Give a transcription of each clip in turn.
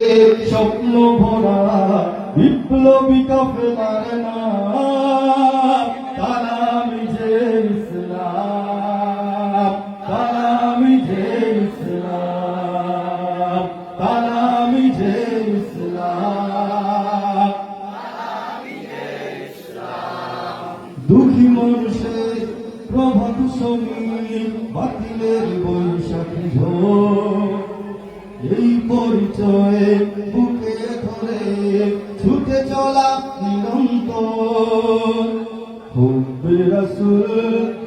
স্বপ্ন ভরা বিপ্লবী কাফেলার নাম তারামি যে ইসলাম তারামি যে ইসলাম তারামি যে ইসলাম দুঃখী মানুষের প্রভাত সমীর বাতিলের বৈশাখী ঝোর। এই পরিচয়ে বুকে ধরে ছুটে চলা নিরন্তর। হুব্বে রাসুল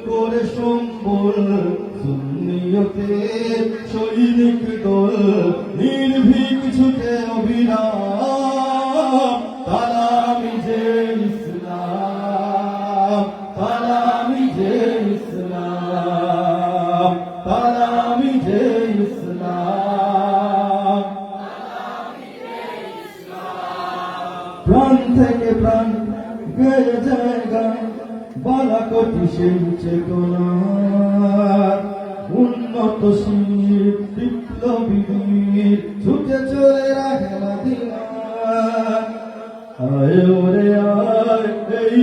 করে সম্বল, সুন্নিয়তে সৈনিক দল, নির্ভীক ছুটে অবিরাম প্রাণ থেকে প্রাণ গেয়ে যায় গান বালাকটি সেই চেতনা উন্নত শির বিপ্লবী বীর ছুটে চলে রাখে না দিনা আয় ওরে আয়, এই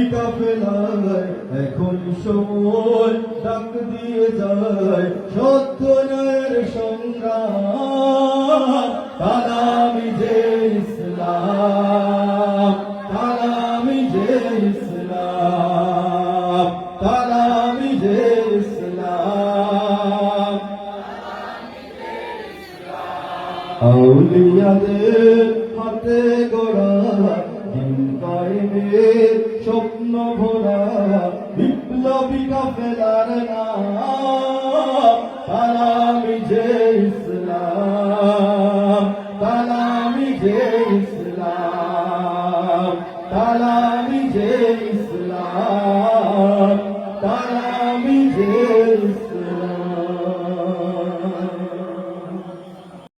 এখন সময় ডাক দিয়ে যায়। সত্য সংগ্রাম আউলিয়াদের হাতে গড়া কায়েমের স্বপ্ন ভরা বিপ্লবী কাফেলার নাম। তালামি যে ইসলাম তালামি যে ইসলাম ইসলাম